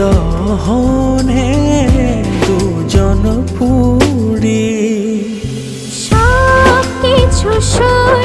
দহনে দুজন পুরী সব কিছু সরে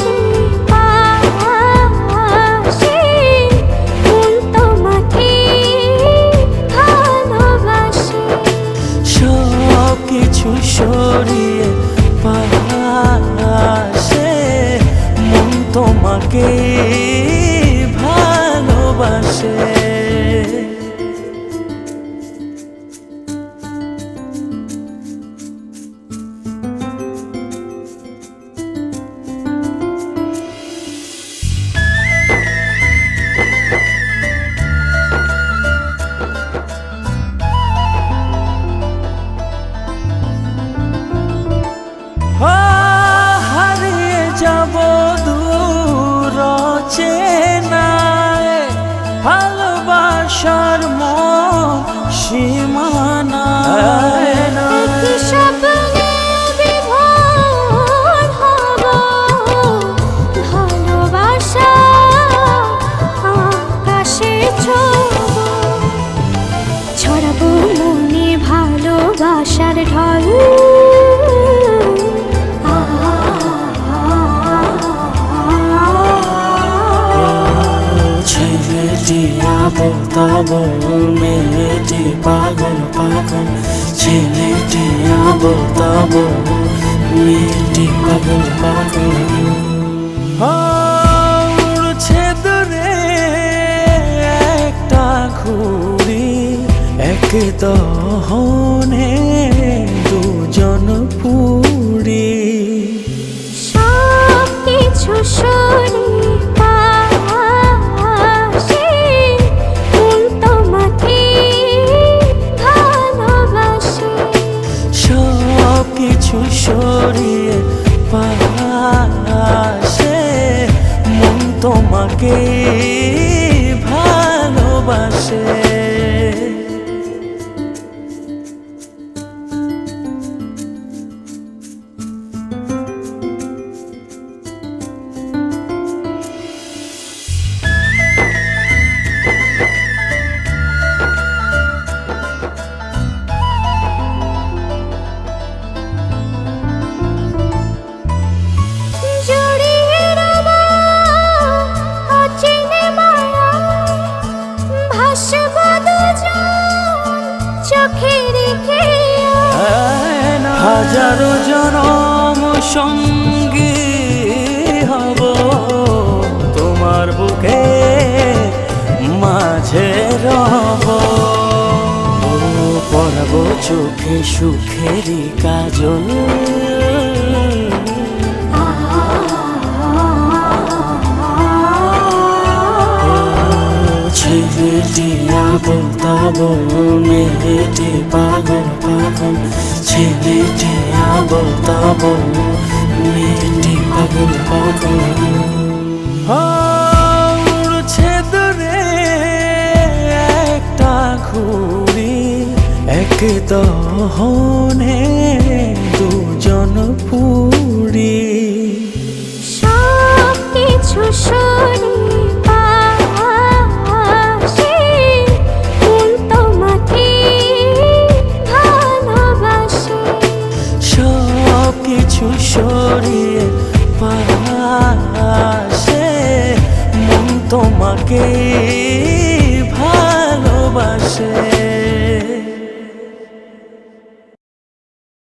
ভালোবাসার ঢল ছেলেটি আবল তাবল মেয়েটি পাগল পাগল। ছেলেটি আবো তাবো মেয়েটি পাগল পাগল। দহনে দুজন পুরী সব কিছু সরে সব কিছু সরিয়ে পাশে মন তোমাকে রেখে হাজারো জনম সঙ্গী হব তোমার বুকে মাঝে রব। পরব চোখে সুখেরই কাজল। ছেলেটি আবল তাবল মেয়েটি পাগল পাগল, ছেলেটি আবল তাবল মেয়েটি পাগল পাগল। উড়ছে দূরে একটা ঘুড়ি এক দহনে মন তোমাকে ভালোবাসে